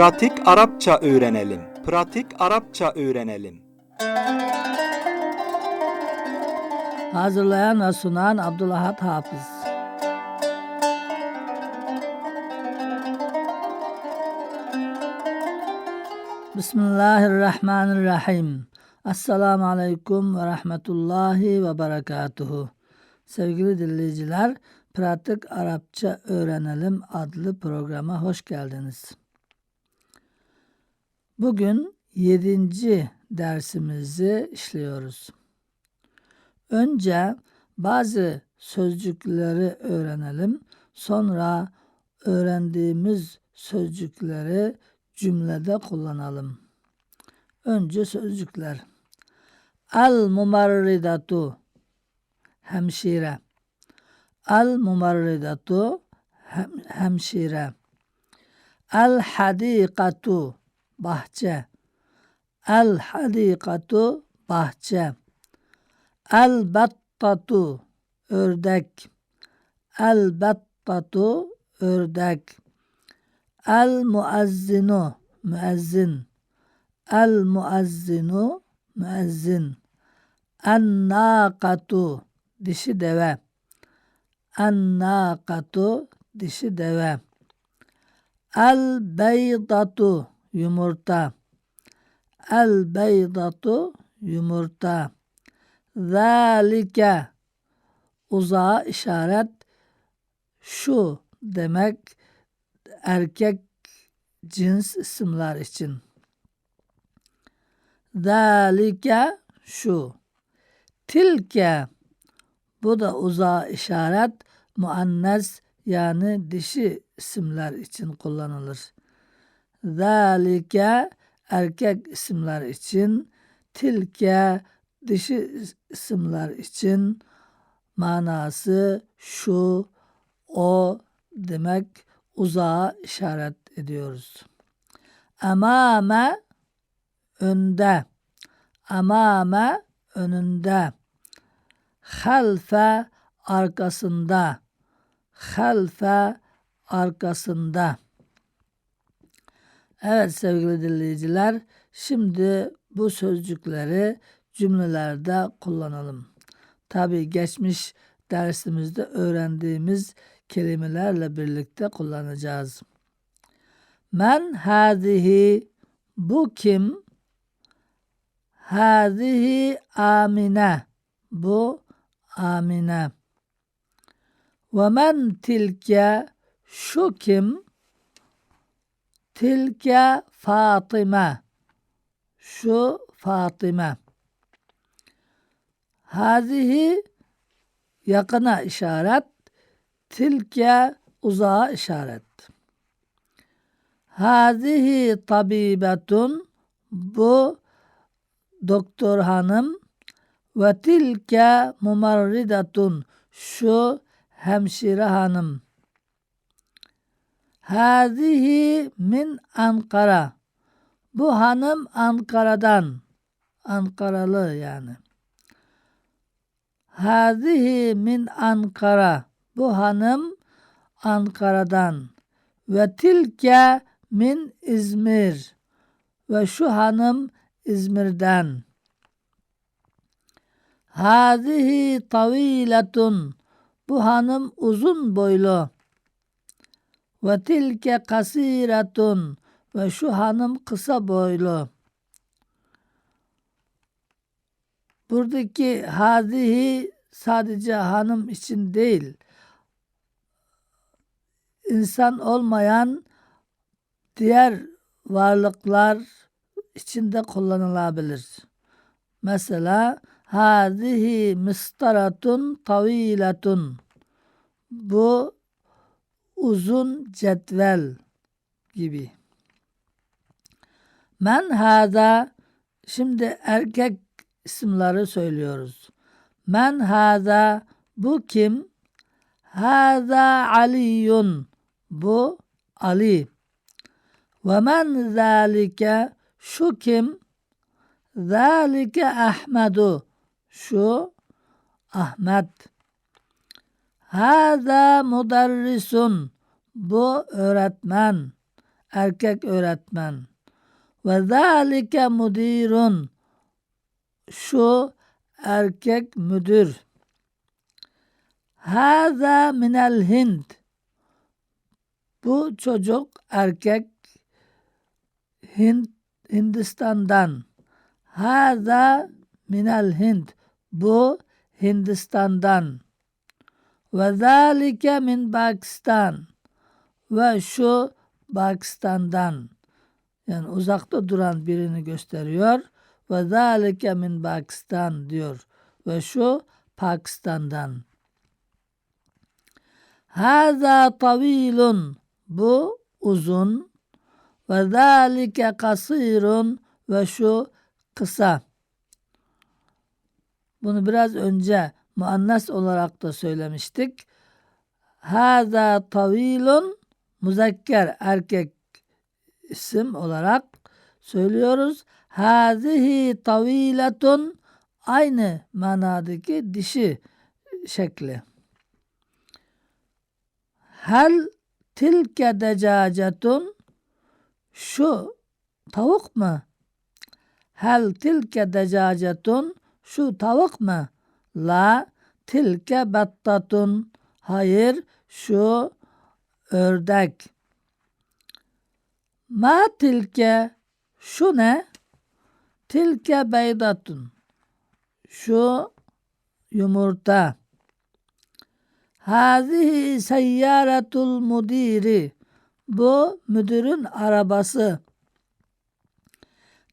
Pratik Arapça öğrenelim. Pratik Arapça öğrenelim. Hazırlayan ve sunan Abdülahad Hafız. Bismillahirrahmanirrahim. Esselamu Aleyküm ve Rahmetullahi ve Berekatuhu. Sevgili dinleyiciler, Pratik Arapça Öğrenelim adlı programa hoş geldiniz. Bugün yedinci dersimizi işliyoruz. Önce bazı sözcükleri öğrenelim. Sonra öğrendiğimiz sözcükleri cümlede kullanalım. Önce sözcükler. Al mumarridatu hemşire. Al mumarridatu hem, hemşire. Al hadikatu bahçe. Al hadikatu bahçe. El battatu ördek. El battatu ördek. El muazzinu müezzin. El muazzinu müezzin. En nakatu dişi deve. En nakatu dişi deve. El beydatu yumurta. El beydatu yumurta. Zalike uzağa işaret şu demek erkek cins isimler için. Zalike şu. Tilke bu da uzağa işaret muannes yani dişi isimler için kullanılır. Zalike erkek isimler için tilke dişi isimler için manası şu, o demek uzağa işaret ediyoruz. Amame önde, amame önünde, halfe arkasında, halfe arkasında. Evet sevgili dinleyiciler, şimdi bu sözcükleri cümlelerde kullanalım. Tabi geçmiş dersimizde öğrendiğimiz kelimelerle birlikte kullanacağız. Men hadihi bu kim? Hadihi amine bu amine. Ve men tilke şu kim? Tilke Fatıma şu Fatıma. Hazihi yakına işaret, tilke uzağa işaret. Hazihi tabibetun bu doktor hanım ve tilke mumarridatun şu hemşire hanım. Hazihi min Ankara. Bu hanım Ankara'dan. Ankaralı yani. Hazihi min Ankara. Bu hanım Ankara'dan. Ve tilke min İzmir. Ve şu hanım İzmir'den. Hazihi taviletun. Bu hanım uzun boylu. Ve tilke kasiretun. Ve şu hanım kısa boylu. Buradaki hadihi sadece hanım için değil, insan olmayan diğer varlıklar içinde kullanılabilir. Mesela hadihi mistaratun tavilatun. Bu uzun cetvel gibi. Men hada şimdi erkek isimleri söylüyoruz. Men hada bu kim? Hada Aliyun bu Ali. Ve men zalike şu kim? Zalike Ahmedu şu Ahmet. Hada mudarrisun bu öğretmen. erkek öğretmen. Ve zalike mudirun şu erkek müdür. Haza minel Hind. Bu çocuk erkek Hind, Hindistan'dan. Haza minel Hind. Bu Hindistan'dan. Ve zalike min Pakistan. Ve şu Pakistan'dan. Yani uzakta duran birini gösteriyor. Ve zalike min Pakistan diyor. Ve şu Pakistan'dan. Haza tavilun. Bu uzun. Ve zalike kasirun. Ve şu kısa. Bunu biraz önce muannas olarak da söylemiştik. Haza tavilun muzakker erkek isim olarak söylüyoruz. Hazihi taviletun aynı manadaki dişi şekli. Hel tilke decacetun şu tavuk mu? Hel tilke decacetun şu tavuk mu? La tilke battatun hayır şu ördek. Ma tilke şu ne? Tilke beydatun. Şu yumurta. Hazihi seyyaratul mudiri. Bu müdürün arabası.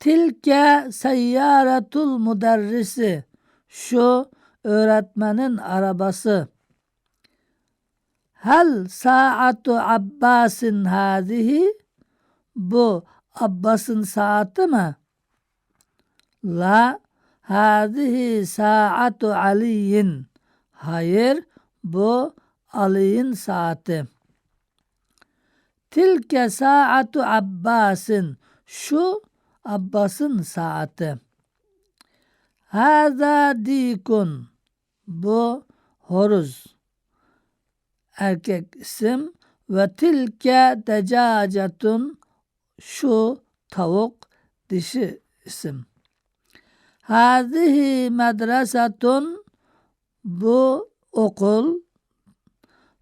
Tilke seyyaratul muderrisi. Şu öğretmenin arabası. Hel saatu Abbas'ın hazihi? Bu Abbas'ın saati mi? La hazihi saatu Ali'in. Hayır, bu Ali'nin saati. Tilke saatu Abbas'ın. Şu Abbas'ın saati. Hâzâ dîkun. Bu horuz. Erkek isim. Ve tilke decacetun. Şu tavuk dişi isim. Hâzihi medresetun. Bu okul.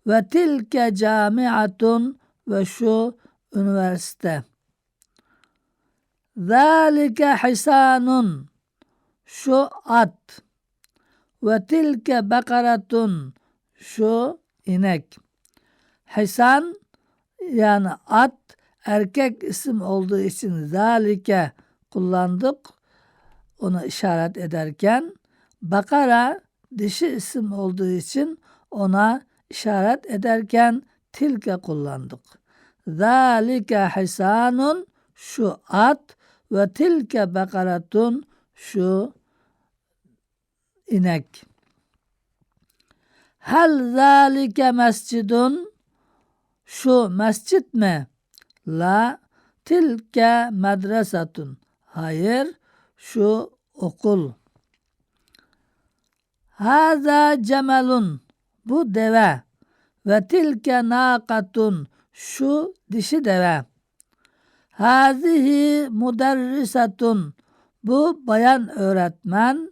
Ve tilke camiatun. Ve şu üniversite. Zalike hisanun. Şu at. Ve tilke bakaratun. Şu inek. Hisan yani at erkek isim olduğu için zalike kullandık. Onu işaret ederken bakara dişi isim olduğu için ona işaret ederken tilke kullandık. Zalike hisanun şu at ve tilke bakaratun şu inek. Hel zalike mescidun şu mescit mi? La tilke medresatun. Hayır şu okul. Haza cemelun bu deve ve tilke nakatun şu dişi deve. Hazihi muderrisatun bu bayan öğretmen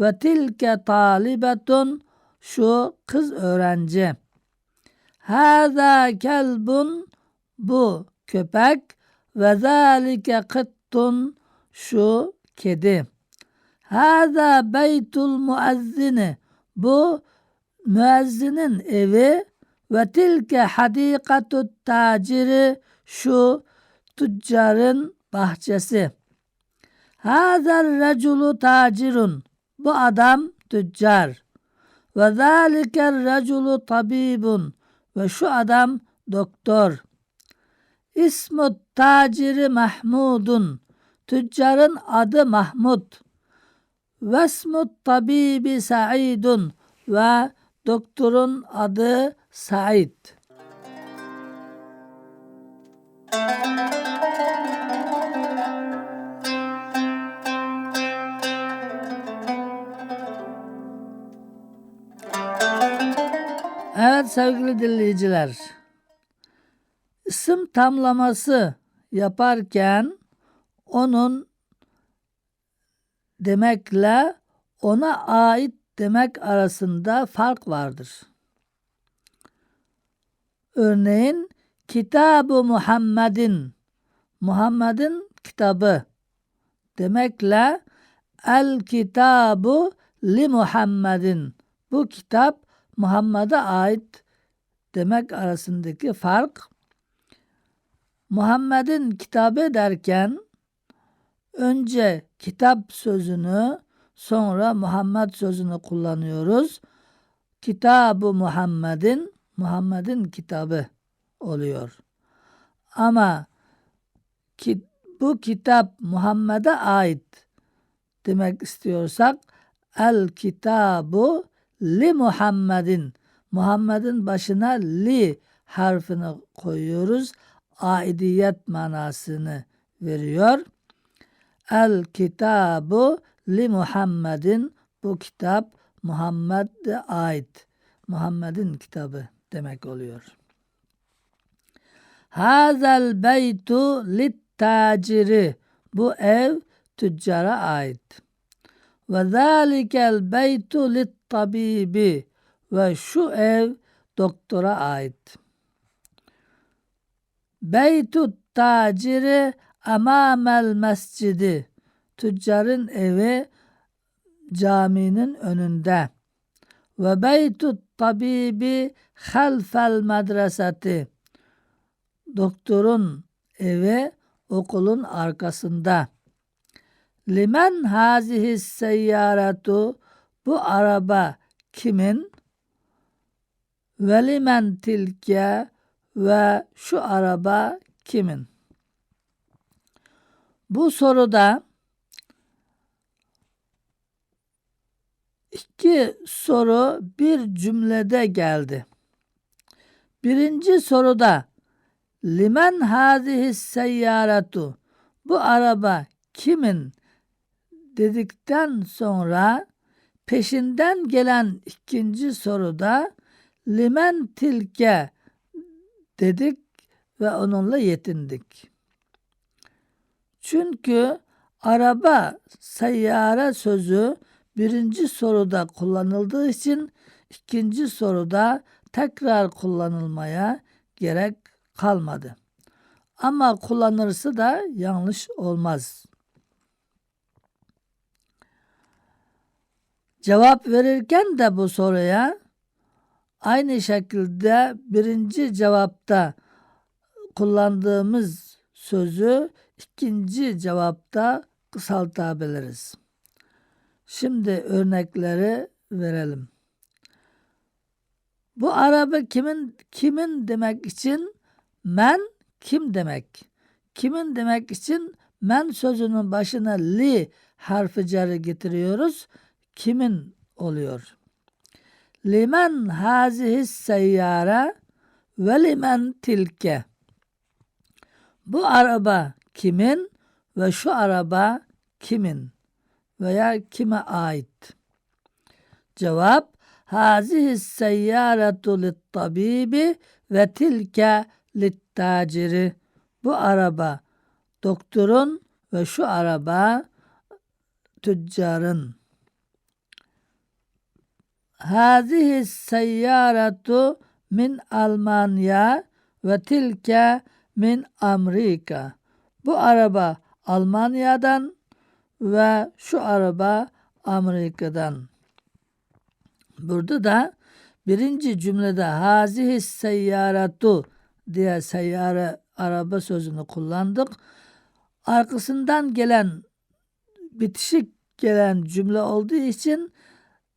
ve tilke talibetun şu kız öğrenci. Hâzâ kelbun bu köpek ve zâlike kıttun şu kedi. Hâzâ beytul muezzini bu müezzinin evi ve tilke hadikatut taciri şu tüccarın bahçesi. Hâzel reculu tacirun bu adam tüccar. Ve zâliker reculu tabibun ve şu adam doktor. İsmut taciri Mahmudun. Tüccarın adı Mahmud. Vesmut tabibi Saidun ve doktorun adı Said. Evet sevgili dinleyiciler. isim tamlaması yaparken onun demekle ona ait demek arasında fark vardır. Örneğin Kitab-ı Muhammed'in Muhammed'in kitabı demekle El kitabu li Muhammedin bu kitap Muhammed'e ait demek arasındaki fark Muhammed'in kitabı derken önce kitap sözünü sonra Muhammed sözünü kullanıyoruz. Kitabı Muhammed'in Muhammed'in kitabı oluyor. Ama ki, bu kitap Muhammed'e ait demek istiyorsak el kitabu li Muhammedin Muhammed'in başına li harfini koyuyoruz. Aidiyet manasını veriyor. El kitabu li Muhammedin bu kitap Muhammed'e ait. Muhammed'in kitabı demek oluyor. Hazel beytu lit taciri bu ev tüccara ait. Ve zâlikel beytu lit tabibi ve şu ev doktora ait. Beytu taciri amamel mescidi. Tüccarın evi caminin önünde. Ve beytu tabibi halfel medreseti. Doktorun evi okulun arkasında. Limen hazihi seyyaratu bu araba kimin? Ve limen tilke ve şu araba kimin? Bu soruda iki soru bir cümlede geldi. Birinci soruda limen hazihi seyyaratu bu araba kimin dedikten sonra peşinden gelen ikinci soruda limen tilke dedik ve onunla yetindik. Çünkü araba seyyare sözü birinci soruda kullanıldığı için ikinci soruda tekrar kullanılmaya gerek kalmadı. Ama kullanırsa da yanlış olmaz. Cevap verirken de bu soruya aynı şekilde birinci cevapta kullandığımız sözü ikinci cevapta kısaltabiliriz. Şimdi örnekleri verelim. Bu araba kimin kimin demek için men kim demek? Kimin demek için men sözünün başına li harfi cari getiriyoruz. Kimin oluyor? Limen hazihi seyyare ve limen tilke. Bu araba kimin ve şu araba kimin veya kime ait? Cevap Hazihi seyyaratu lit tabibi ve tilke lit taciri. Bu araba doktorun ve şu araba tüccarın. Hazihi seyyaratu min Almanya ve tilke min Amerika. Bu araba Almanya'dan ve şu araba Amerika'dan. Burada da birinci cümlede hazihi seyyaratu diye seyyare araba sözünü kullandık. Arkasından gelen bitişik gelen cümle olduğu için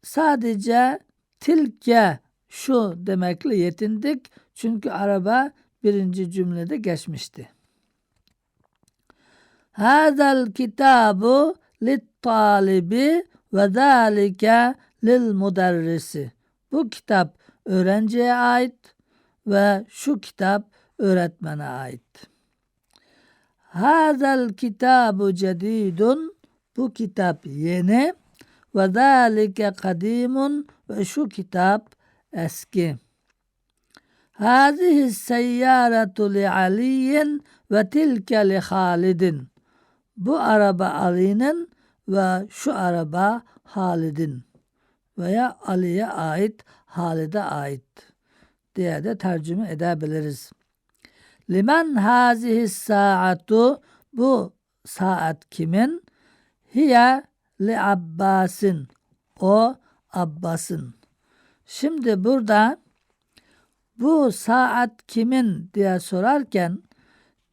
sadece tilke şu demekle yetindik. Çünkü araba birinci cümlede geçmişti. Hadal kitabu lit talibi ve zalike lil muderrisi. Bu kitap öğrenciye ait ve şu kitap öğretmene ait. Hadal kitabu cedidun. Bu kitap yeni ve zalike kadimun ve şu kitap eski. Hâzihi seyyâretu li Aliyin ve tilke li Halidin. Bu araba Ali'nin ve şu araba Halid'in veya Ali'ye ait, Halid'e ait diye de tercüme edebiliriz. Limen hazihi saatu bu saat kimin? Hiye li Abbas'in. O Abbas'ın. Şimdi burada bu saat kimin diye sorarken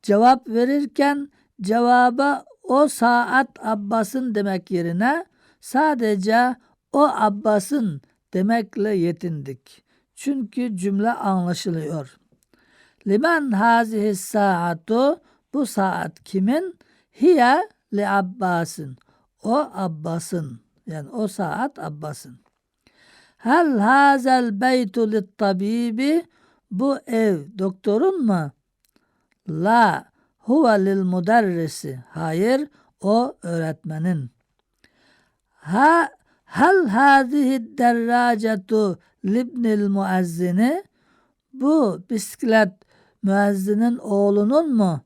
cevap verirken cevaba o saat Abbas'ın demek yerine sadece o Abbas'ın demekle yetindik. Çünkü cümle anlaşılıyor. Limen hazihi saatu bu saat kimin? Hiye li Abbas'ın. O Abbas'ın. Yani o saat Abbas'ın. Hel hazel beytu lit tabibi bu ev doktorun mu? La huve lil muderrisi. Hayır o öğretmenin. Ha hel hadihi derracetu libnil muezzini bu bisiklet müezzinin oğlunun mu?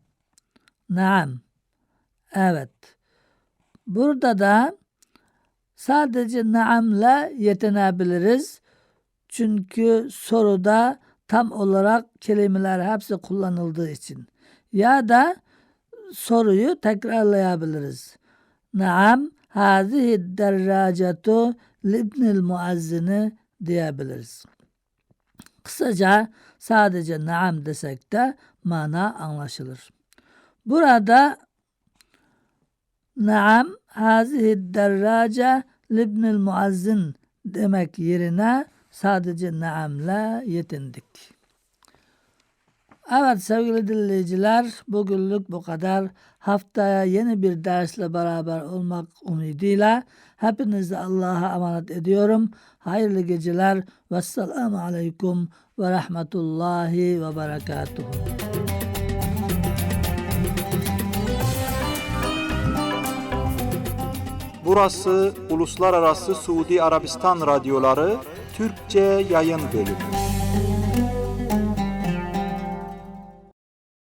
Naam. Evet. Burada da sadece naamla yetinebiliriz. Çünkü soruda tam olarak kelimeler hepsi kullanıldığı için. Ya da soruyu tekrarlayabiliriz. Naam hazihi derracetu libnil muazzini diyebiliriz. Kısaca sadece naam desek de mana anlaşılır. Burada naam hazihi derrace libnil muazzin demek yerine sadece naamla yetindik. Evet sevgili dinleyiciler bugünlük bu kadar. Haftaya yeni bir dersle beraber olmak umuduyla hepinizi Allah'a emanet ediyorum. Hayırlı geceler. Vesselamu aleyküm ve rahmetullahi ve berekatuhu. Burası Uluslararası Suudi Arabistan Radyoları Türkçe Yayın Bölümü.